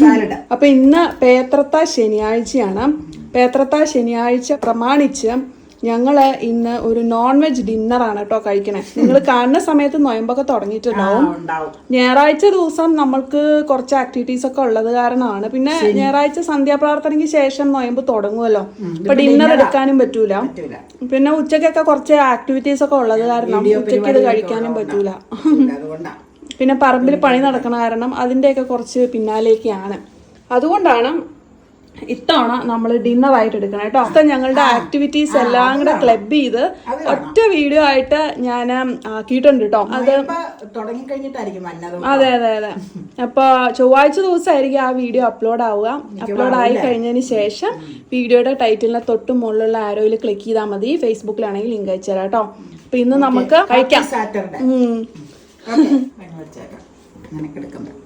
Salad. അപ്പൊ ഇന്ന് പേത്രത്ത ശനിയാഴ്ചയാണ്. പേത്രത്ത ശനിയാഴ്ച പ്രമാണിച്ച് ഞങ്ങൾ ഇന്ന് ഒരു നോൺ വെജ് ഡിന്നറാണ് കേട്ടോ കഴിക്കണേ. നിങ്ങൾ കാണുന്ന സമയത്ത് നൊയമ്പൊക്കെ തുടങ്ങിയിട്ടുണ്ടാവും. ഞായറാഴ്ച ദിവസം നമ്മൾക്ക് കുറച്ച് ആക്ടിവിറ്റീസ് ഒക്കെ ഉള്ളത് കാരണമാണ്. പിന്നെ ഞായറാഴ്ച സന്ധ്യാപ്രാർത്ഥനയ്ക്ക് ശേഷം നൊയമ്പ് തുടങ്ങുമല്ലോ അപ്പൊ ഡിന്നർ എടുക്കാനും പറ്റൂല. പിന്നെ ഉച്ചക്കൊക്കെ കുറച്ച് ആക്ടിവിറ്റീസ് ഒക്കെ ഉള്ളത് കാരണം ഉച്ചയ്ക്ക് ഇത് കഴിക്കാനും പറ്റൂല. പിന്നെ പറമ്പിൽ പണി നടക്കണ കാരണം അതിന്റെയൊക്കെ കുറച്ച് പിന്നാലേക്കാണ്. അതുകൊണ്ടാണ് ഇത്തവണ നമ്മൾ ഡിന്നർ ആയിട്ട് എടുക്കണം കേട്ടോ അപ്പൊ ഞങ്ങളുടെ ആക്ടിവിറ്റീസ് എല്ലാം കൂടെ ക്ലബ് ചെയ്ത് ഒറ്റ വീഡിയോ ആയിട്ട് ഞാൻ ആക്കിയിട്ടുണ്ട് കേട്ടോ അത് അതെ അതെ അതെ. അപ്പൊ ചൊവ്വാഴ്ച ദിവസമായിരിക്കും ആ വീഡിയോ അപ്ലോഡ് ആവുക. അപ്ലോഡ് ആയി കഴിഞ്ഞതിന് ശേഷം വീഡിയോയുടെ ടൈറ്റിലിന്റെ തൊട്ട് മുകളിലുള്ള ആരോയിൽ ക്ലിക്ക് ചെയ്താൽ മതി. ഫേസ്ബുക്കിലാണെങ്കിൽ ലിങ്ക് അയച്ചു തരാം കേട്ടോ അപ്പൊ ഇന്ന് നമുക്ക് കഴിക്കാം. സാറ്റർഡേ വെച്ചേക്കാം അങ്ങനെ കിടക്കുമ്പോൾ